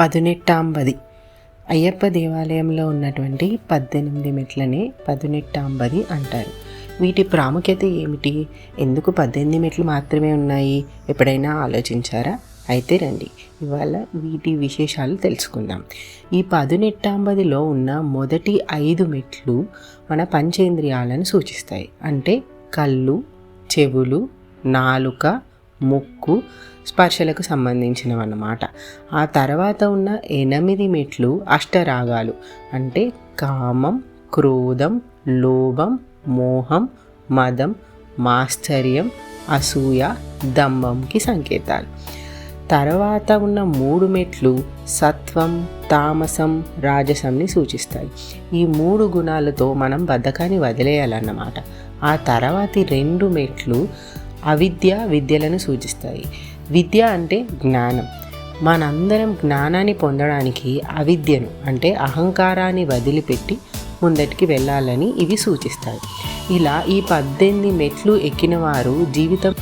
పదునెట్టాంబది. అయ్యప్ప దేవాలయంలో ఉన్నటువంటి పద్దెనిమిది మెట్లని పదునెట్టాంబది అంటారు. వీటి ప్రాముఖ్యత ఏమిటి? ఎందుకు పద్దెనిమిది మెట్లు మాత్రమే ఉన్నాయి? ఎప్పుడైనా ఆలోచించారా? అయితే రండి ఇవాళ వీటి విశేషాలు తెలుసుకుందాం. ఈ పదునెట్టాంబదిలో ఉన్న మొదటి ఐదు మెట్లు మన పంచేంద్రియాలను సూచిస్తాయి. అంటే కళ్ళు చెవులు నాలుక ముక్కు స్పర్శలకు సంబంధించినవన్నమాట. ఆ తర్వాత ఉన్న ఎనిమిది మెట్లు అష్టరాగాలు అంటే కామం క్రోధం లోభం మోహం మదం మాశ్చర్యం అసూయ దంభంకి సంకేతాలు. తర్వాత ఉన్న మూడు మెట్లు సత్వం తామసం రాజసంని సూచిస్తాయి. ఈ మూడు గుణాలతో మనం బద్ధకాన్ని వదిలేయాలన్నమాట. ఆ తర్వాతి రెండు మెట్లు అవిద్య విద్యలను సూచిస్తాయి. విద్య అంటే జ్ఞానం. మనందరం జ్ఞానాన్ని పొందడానికి అవిద్యను అంటే అహంకారాన్ని వదిలిపెట్టి ముందటికి వెళ్ళాలని ఇవి సూచిస్తాయి. ఇలా ఈ పద్దెనిమిది మెట్లు ఎక్కిన వారు జీవితం